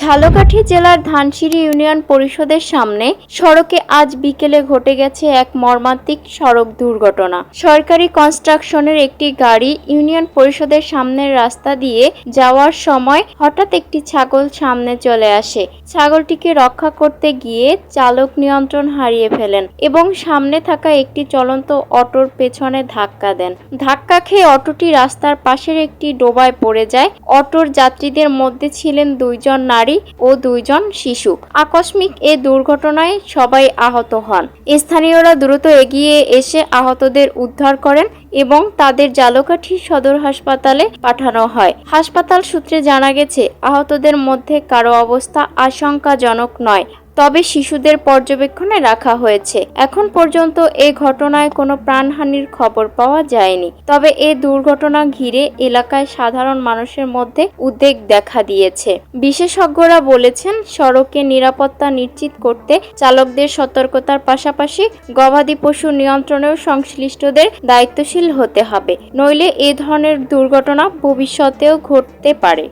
ঝালকাঠি জেলার ধানসিঁড়ি ইউনিয়ন পরিষদের সামনে সড়কে আজ বিকেলে ঘটে গেছে এক মর্মান্তিক সড়ক দুর্ঘটনা। সরকারি কনস্ট্রাকশনের একটি গাড়ি ইউনিয়ন পরিষদের সামনের রাস্তা দিয়ে যাওয়ার সময় হঠাৎ একটি ছাগল সামনে চলে আসে। ছাগলটিকে রক্ষা করতে গিয়ে চালক নিয়ন্ত্রণ হারিয়ে ফেলেন এবং সামনে থাকা একটি চলন্ত অটোর পেছনে ধাক্কা দেন। ধাক্কা খেয়ে অটোটি রাস্তার পাশের একটি ডোবায় পড়ে যায়। অটোর যাত্রীদের মধ্যে ছিলেন দুইজন নারী। ও দুইজন শিশু। আকস্মিক এ দুর্ঘটনায় সবাই আহত হন। স্থানীয়রা দ্রুত এগিয়ে এসে আহতদের উদ্ধার করেন এবং তাদের জালকাঠি সদর হাসপাতালে পাঠানো হয়। হাসপাতাল সূত্রে জানা গেছে, আহতদের মধ্যে কারও অবস্থা আশঙ্কাজনক নয়। তবে শিশুদের পর্যবেক্ষণে রাখা হয়েছে। এখন পর্যন্ত এ ঘটনায় কোনো প্রাণহানির খবর পাওয়া যায়নি। তবে এ দুর্ঘটনা ঘিরে এলাকায় সাধারণ মানুষের মধ্যে উদ্বেগ দেখা দিয়েছে। বিশেষজ্ঞরা বলেছেন, সড়কে নিরাপত্তা নিশ্চিত করতে চালকদের সতর্কতার পাশাপাশি গবাদি পশু নিয়ন্ত্রণেও সংশ্লিষ্টদের দায়িত্বশীল হতে হবে। নইলে এ ধরনের দুর্ঘটনা ভবিষ্যতেও ঘটতে পারে।